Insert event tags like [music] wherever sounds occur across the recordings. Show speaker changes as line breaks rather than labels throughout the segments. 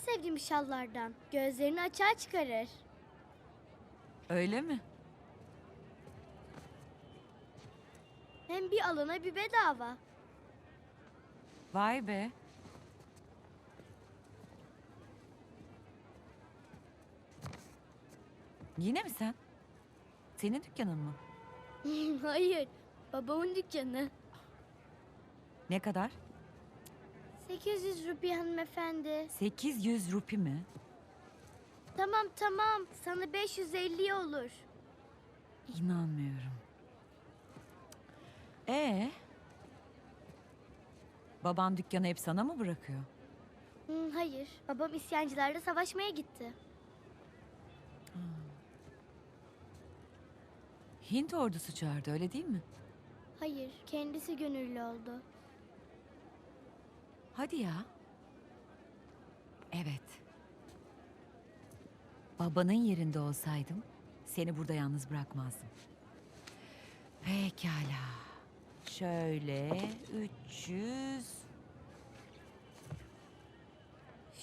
sevdiğim şallardan. Gözlerini açığa çıkarır.
Öyle mi?
Hem bir alana bir bedava.
Vay be. Yine mi sen? Senin dükkanın mı? [laughs]
Hayır, babamın dükkanı.
Ne kadar?
800 rupi hanımefendi.
800 rupi mi?
Tamam tamam, sana 550 olur.
İnanmıyorum. Ee? Baban dükkanı hep sana mı bırakıyor?
Hı, hayır, babam isyancılarla savaşmaya gitti.
Hint ordusu çağırdı öyle değil mi?
Hayır, kendisi gönüllü oldu.
Hadi ya. Evet. Babanın yerinde olsaydım seni burada yalnız bırakmazdım. Pekala. Şöyle 300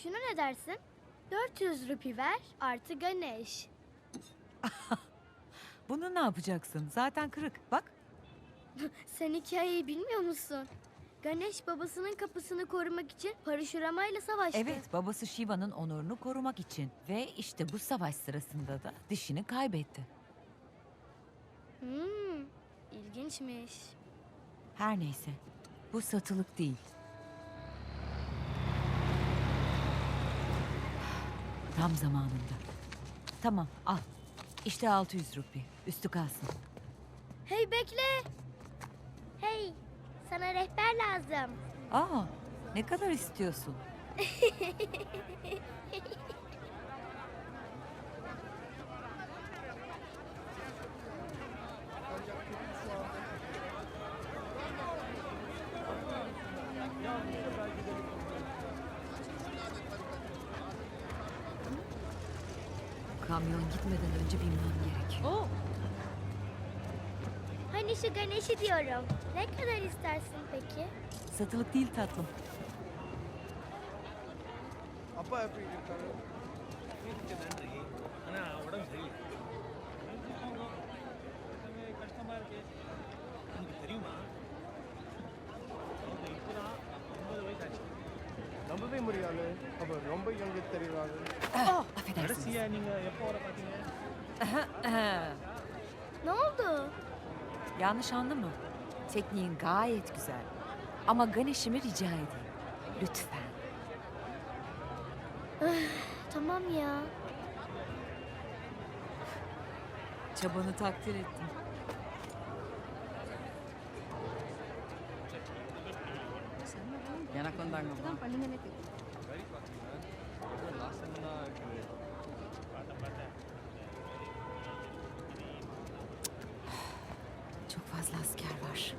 Şunu ne dersin? 400 rupi ver artı Ganesh. [laughs]
Bunu ne yapacaksın? Zaten kırık. Bak.
Sen hikayeyi bilmiyor musun? Ganesh babasının kapısını korumak için parşuramayla savaştı.
Evet, babası Shiva'nın onurunu korumak için ve işte bu savaş sırasında da dişini kaybetti.
Hmm, ilginçmiş.
Her neyse. Bu satılık değil. Tam zamanında. Tamam, al. İşte 600 rupi. Üstü kalsın.
Hey bekle. Hey, sana rehber lazım.
Aa, ne kadar istiyorsun? Kamyon gitmeden önce binmem gerek.
Hani şu Ganesh'i diyorum. Ne kadar istersin peki?
Satılık değil tatlım.
அப்பா எப்படி இருக்காரு
வீட்டுக்கு நன்றி ஆனால் உடம்பு சரியில்லை கஷ்டமா இருக்கு உனக்கு தெரியுமா அவங்க இப்போதான் ஒன்பது வயசு ஆச்சு
நம்பவே முடியாது அவர் ரொம்ப யங்கு தெரியுறாரு
Affedersiniz.
கடைசியா நீங்க எப்போ வர பார்த்தீங்க
Ne oldu?
Yanlış anlama. Tekniğin gayet güzel. Ama Ganesh'imi rica edeyim. Lütfen.
Ah, tamam ya.
Çabanı takdir ettim. Yanaklarından kapatın. Var.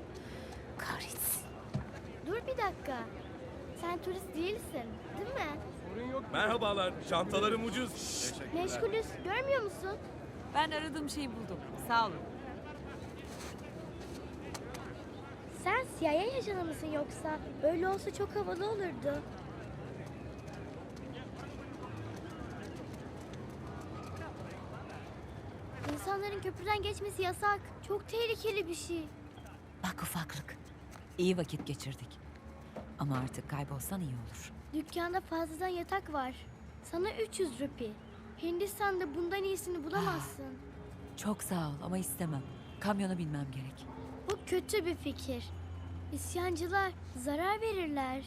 Kahretsin.
Dur bir dakika. Sen turist değilsin, değil mi?
Merhabalar, çantalarım ucuz.
Meşgulüz, görmüyor musun?
Ben aradığım şeyi buldum. Sağ olun.
Sen CIA ajanı mısın yoksa? Öyle olsa çok havalı olurdu. İnsanların köprüden geçmesi yasak. Çok tehlikeli bir şey.
Bak ufaklık. İyi vakit geçirdik. Ama artık kaybolsan iyi olur.
Dükkanda fazladan yatak var. Sana 300 rupi. Hindistan'da bundan iyisini bulamazsın.
Çok sağ ol ama istemem. Kamyona binmem gerek.
Bu kötü bir fikir. İsyancılar zarar verirler.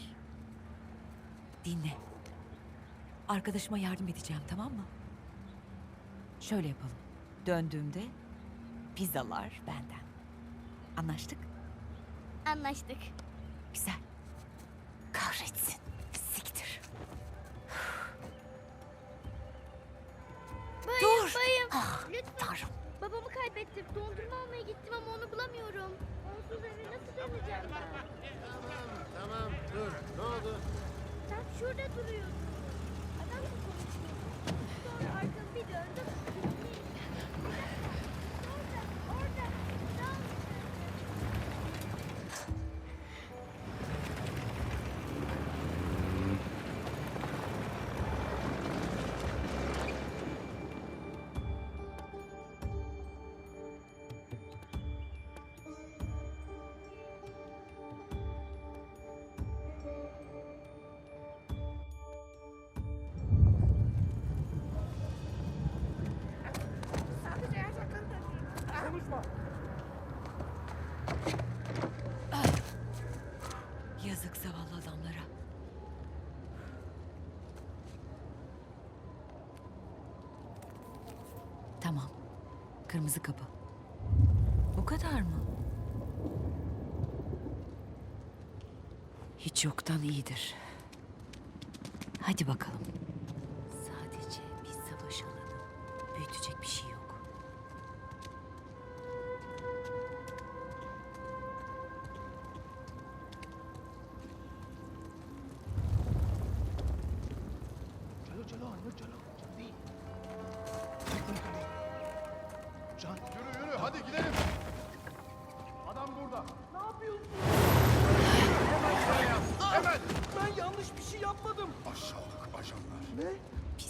Dinle. Arkadaşıma yardım edeceğim tamam mı? Şöyle yapalım. Döndüğümde pizzalar benden. Anlaştık?
Anlaştık.
Güzel. Kahretsin. Siktir.
Bayım,
Dur.
bayım.
Ah,
Lütfen.
Tanrım.
Babamı kaybettim. Dondurma almaya gittim ama onu bulamıyorum. Onsuz eve nasıl döneceğim ben?
Tamam dur ne oldu?
Sen şurada duruyorsun. Adamla konuşuyorsun. Sonra arkamı bir döndüm.
Kırmızı kapı. Bu kadar mı? Hiç yoktan iyidir. Hadi bakalım. Sadece bir savaş alanı. Büyütecek bir şey yok.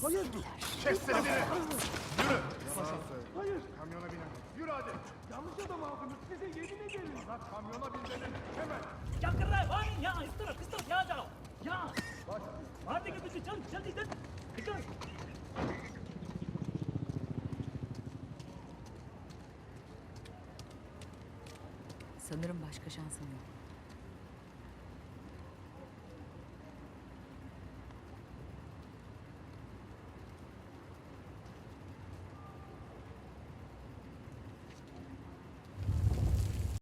Hayır. Kessene beni.
Yürü. Hayır. Kamyona binemez. Yürü hadi.
Yanlış adam aldınız. Size yemin ederim.
Bak kamyona bindenin. Hemen.
Yakırlar. Hani ya. Istırıp istırıp ya canım. Ya. Bak. Hadi gidiyorsun. Can. Can. Can. Can.
Sanırım başka şansım yok.